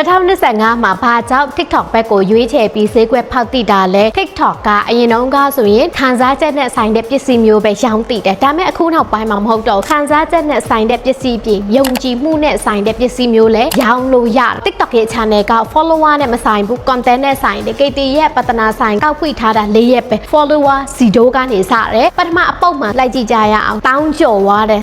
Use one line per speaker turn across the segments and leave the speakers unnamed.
2025မှာဘာကြောင့် TikTok ဘက်ကိုရွေးချယ်ပြီးဈေးကွက်ဖောက်တိတာလဲ TikTok ကအရင်တုန်းကဆိုရင်ခံစားချက်နဲ့ဆိုင်တဲ့ပစ္စည်းမျိုးပဲရောင်းတိတယ်ဒါပေမဲ့အခုနောက်ပိုင်းမှာမဟုတ်တော့ဘူးခံစားချက်နဲ့ဆိုင်တဲ့ပစ္စည်းပြင်ယုံကြည်မှုနဲ့ဆိုင်တဲ့ပစ္စည်းမျိုးလဲရောင်းလို့ရတယ် TikTok ရဲ့ channel က follower နဲ့မဆိုင်ဘူး content နဲ့ဆိုင်တယ် KT ရဲ့ပတနာဆိုင်ကောက်ဖွင့်ထားတာ၄ရက်ပဲ follower စီဒိုးကနေစတယ်ပထမအပုတ်မှာလိုက်ကြည့်ကြရအောင်တောင်းကျော်သွားတယ်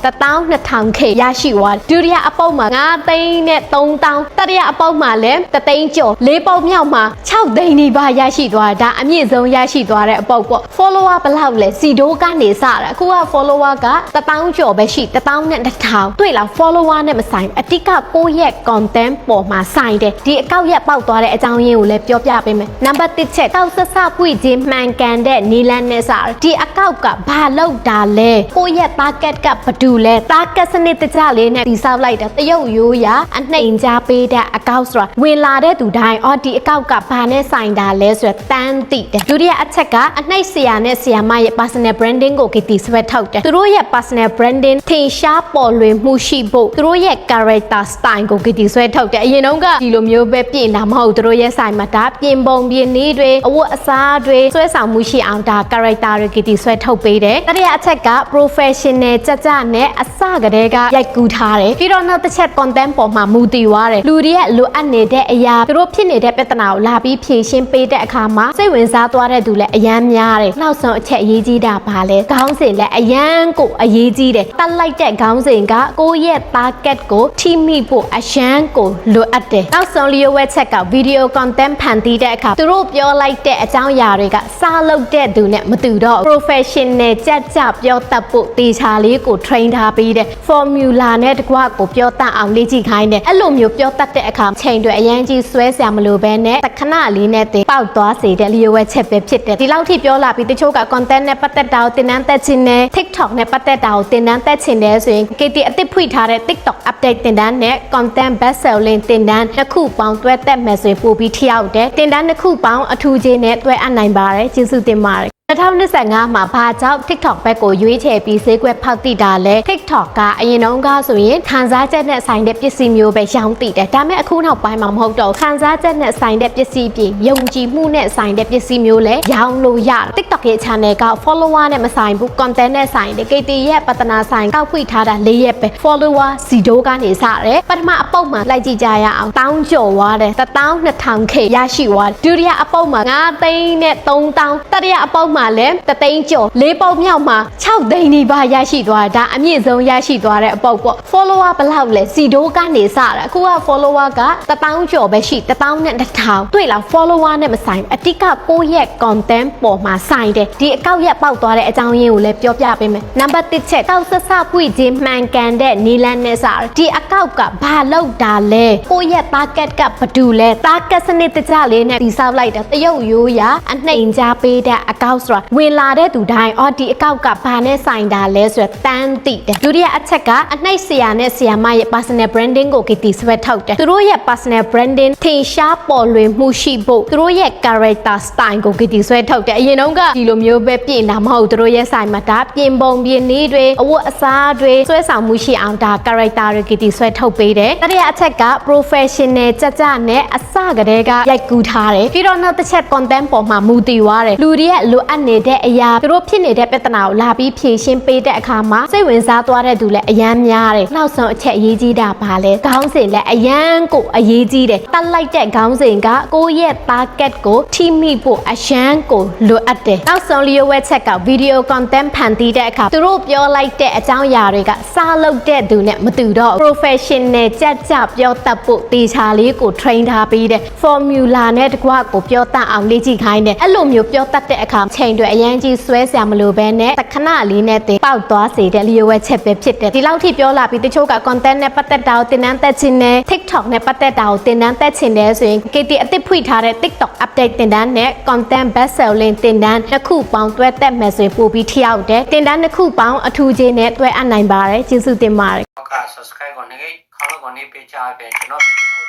12000 K ရရှိသွားတယ်ဒုတိယအပုတ်မှာ9သိန်းနဲ့3000တတိယအပုတ်မှာလည်းတသိန်းကျော်လေးပုတ်မြောက်မှာ6သိန်းနီးပါးရရှိသွားတာဒါအမြင့်ဆုံးရရှိသွားတဲ့အပုတ်ပေါ့ follower ဘယ်လောက်လဲစီဒိုးကနေစတာအခုက follower က1000ကျော်ပဲရှိ1000နဲ့1000တွေ့လား follower နဲ့မဆိုင်ဘူးအတိကကိုယ့်ရဲ့ content ပေါ်မှာဆိုင်တယ်ဒီအကောက်ရက်ပေါက်သွားတဲ့အကြောင်းရင်းကိုလည်းပြောပြပေးမယ်နံပါတ်1ချက်ကောက်ဆဆပွေခြင်းမှန်ကန်တဲ့နီလန်းနဲ့စဒီအကောက်ကဘာလောက်တာလဲကိုယ့်ရဲ့ target ကဘာတူလဲ target စနစ်တကျလေးနဲ့တည်ဆောက်လိုက်တာတရုပ်ရိုးရာအနှိမ်ကြားပေးတဲ့အကောက်ဆိုတာဝင်လာတဲ့သူတိုင်းအော်ဒီအကောက်ကဘာနဲ့ဆိုင်တာလဲဆိုတော့တန်းသိတယ်ဒုတိယအချက်ကအနှိမ့်ဆရာနဲ့ဆရာမရဲ့ personal branding ကိုကတိဆွဲထောက်တယ်သူတို့ရဲ့ personal branding ထင်ရှားပေါ်လွင်မှုရှိဖို့သူတို့ရဲ့ character style ကိုကတိဆွဲထောက်တယ်အရင်တုန်းကဒီလိုမျိုးပဲပြင်တာမဟုတ်သူတို့ရဲ့ဆိုင်မှာဒါပြင်ပုံပြင်နည်းတွေအဝတ်အစားတွေဆွဲဆောင်မှုရှိအောင်ဒါ character တွေကတိဆွဲထုတ်ပေးတယ်တတိယအချက်က professional ကြကြနဲ့အစကတည်းကရိုက်ကူးထားတယ်ပြီးတော့နောက်တစ်ချက် content ပေါ်မှာမူတည်သွားတယ်လူတွေရဲ့လိုအပ်နေတဲ့အရာသူတို့ဖြစ်နေတဲ့ပြဿနာကိုလာပြီးဖြေရှင်းပေးတဲ့အခါမှာစိတ်ဝင်စားသွားတဲ့သူလည်းအယမ်းများတယ်နောက်ဆုံးအချက်အရေးကြီးတာပါလဲခေါင်းစဉ်လည်းအယမ်းကိုအရေးကြီးတယ်တတ်လိုက်တဲ့ခေါင်းစဉ်ကကိုယ့်ရဲ့ target ကိုထိမိဖို့အယမ်းကိုလိုအပ်တယ်နောက်ဆုံးလျို့ဝဲချက်က video content ဖန်တီးတဲ့အခါသူတို့ပြောလိုက်တဲ့အကြောင်းအရာတွေကစားလုပ်တဲ့သူနဲ့မတူတော့ professional ကြက်ကြပြောတတ်ဖို့တေချာလေးကို train ထားပြီးတဲ့ formula နဲ့တကွကိုပြောတတ်အောင်လေ့ကျင့်ခိုင်းတယ်အဲ့လိုမျိုးပြောတတ်တဲ့အခါချိန်တွေအရန်ကြီးဆွဲစရာမလိုဘဲနဲ့တခဏလေးနဲ့တင်ပေါက်သွားစေတဲ့လျို့ဝဲချက်ပဲဖြစ်တယ်ဒီလောက်ထိပြောလာပြီးတချို့က content နဲ့ပတ်သက်တာကိုတင်နန်းသက်ချင်တယ် TikTok နဲ့ပတ်သက်တာကိုတင်နန်းသက်ချင်တယ်ဆိုရင် KT အသစ်ဖွင့်ထားတဲ့ TikTok update တင်နန်းနဲ့ content best selling တင်နန်းတစ်ခုပေါင်းတွဲတက်မယ်ဆိုရင်ပို့ပြီးထိရောက်တယ်တင်နန်းတစ်ခုပေါင်းအထူးချင်းနဲ့တွဲအပ်နိုင်ပါတယ်ကျေးဇူးတင်ပါတယ် 2025မှာဘာကြောင့် TikTok ဘက်ကိုရွေးချယ်ပြီးဈေးကွက်ဖောက်တိတာလဲ TikTok ကအရင်တုန်းကဆိုရင်ခံစားချက်နဲ့ဆိုင်တဲ့ပစ္စည်းမျိုးပဲရောင်းတိတယ်ဒါပေမဲ့အခုနောက်ပိုင်းမှာမဟုတ်တော့ဘူးခံစားချက်နဲ့ဆိုင်တဲ့ပစ္စည်းပြင်ယုံကြည်မှုနဲ့ဆိုင်တဲ့ပစ္စည်းမျိုးလဲရောင်းလို့ရတယ် TikTok ရဲ့ channel က follower နဲ့မဆိုင်ဘူး content နဲ့ဆိုင်တယ် KT ရဲ့ပတနာဆိုင်ကောက်ဖွင့်ထားတာ၄ရက်ပဲ follower စီဒိုးကနေစတယ်ပထမအပုတ်မှာလိုက်ကြည့်ကြရအောင်တောင်းကျော်သွားတယ်12000 K ရရှိသွားတယ်ဒုတိယအပုတ်မှာ9သိန်းနဲ့3000တတိယအပုတ်မှာလည်းတသိန်းကျော်လေးပုတ်မြောက်မှာ6သိန်းနီးပါးရရှိသွားတာဒါအမြင့်ဆုံးရရှိသွားတဲ့အပုတ်ပေါ့ follower ဘယ်လောက်လဲစီဒိုးကနေစတာအခုက follower က1000ကျော်ပဲရှိ1000နဲ့1000တွေ့လား follower နဲ့မဆိုင်ဘူးအတိကကိုယ့်ရဲ့ content ပေါ်မှာဆိုင်တယ်ဒီအကောက်ရက်ပေါက်သွားတဲ့အကြောင်းရင်းကိုလည်းပြောပြပေးမယ်နံပါတ်1ချက်ကောက်ဆဆပွေခြင်းမှန်ကန်တဲ့နီလန်းနဲ့စဒီအကောက်ကဘာလောက်တာလဲကိုယ့်ရဲ့ target ကဘာတူလဲ target စနစ်တကျလေးနဲ့ဒီဆောက်လိုက်တာတရုပ်ရိုးရာအနှိမ်ကြားပေးတဲ့အကောက်ဆိုတာဝင်လာတဲ့သူတိုင်းအော်ဒီအကောက်ကဘာနဲ့ဆိုင်တာလဲဆိုတော့တန်းသိတယ်ဒုတိယအချက်ကအနှိပ်ဆရာနဲ့ဆရာမရဲ့ personal branding ကိုကတိဆွဲထောက်တယ်သူတို့ရဲ့ personal branding ထင်ရှားပေါ်လွင်မှုရှိဖို့သူတို့ရဲ့ character style ကိုကတိဆွဲထောက်တယ်အရင်တုန်းကဒီလိုမျိုးပဲပြင်တာမဟုတ်သူတို့ရဲ့ဆိုင်မှာဒါပြင်ပုံပြင်နည်းတွေအဝတ်အစားတွေဆွဲဆောင်မှုရှိအောင်ဒါ character တွေကတိဆွဲထုတ်ပေးတယ်တတိယအချက်က professional ကြကြနဲ့အစကတည်းကရိုက်ကူးထားတယ်ပြီးတော့နောက်တစ်ချက် content ပေါ်မှာမူတည်သွားတယ်လူတွေရဲ့လိုအပ်နေတဲ့အရာသူတို့ဖြစ်နေတဲ့ပြဿနာကိုလာပြီးဖြေရှင်းပေးတဲ့အခါမှာစိတ်ဝင်စားသွားတဲ့သူလည်းအယမ်းများတယ်နောက်ဆုံးအချက်အရေးကြီးတာပါလဲခေါင်းစဉ်လည်းအယမ်းကိုအရေးကြီးတယ်တတ်လိုက်တဲ့ခေါင်းစဉ်ကကိုယ့်ရဲ့ target ကိုထိမိဖို့အယမ်းကိုလိုအပ်တယ်နောက်ဆုံးလျို့ဝဲချက်က video content ဖန်တီးတဲ့အခါသူတို့ပြောလိုက်တဲ့အကြောင်းအရာတွေကစားလုပ်တဲ့သူနဲ့မတူတော့ဘူး professional ကြက်ကြပြောတတ်ဖို့တေချာလေးကို train ထားပြီးတဲ့ formula နဲ့တကွကိုပြောတတ်အောင်လေ့ကျင့်ခိုင်းတယ်အဲ့လိုမျိုးပြောတတ်တဲ့အခါချိန်တွေအရန်ကြီးဆွဲစရာမလိုဘဲနဲ့တခဏလေးနဲ့တင်ပေါက်သွားစေတဲ့လျို့ဝဲချက်ပဲဖြစ်တယ်ဒီလောက်ထိပြောလာပြီးတချို့က content နဲ့ပတ်သက်တာကိုတင်နန်းသက်ချင်တယ် TikTok နဲ့ပတ်သက်တာကိုတင်နန်းသက်ချင်တယ်ဆိုရင် KT အသစ်ဖွင့်ထားတဲ့ TikTok update တင်နန်းနဲ့ content best selling တင်နန်းတစ်ခုပေါင်းတွဲတက်မယ်ဆိုရင်ပို့ပြီးထိရောက်တယ်တင်နန်းတစ်ခုပေါင်းအထူးချင်းနဲ့တွဲအပ်နိုင်ပါတယ်ကျေးဇူးတင်ပါတယ်
နောက်က subscribe ကိုနေခေါင်းလောက်ကိုနေပေးချပေးကျွန်တော်ဗီဒီယို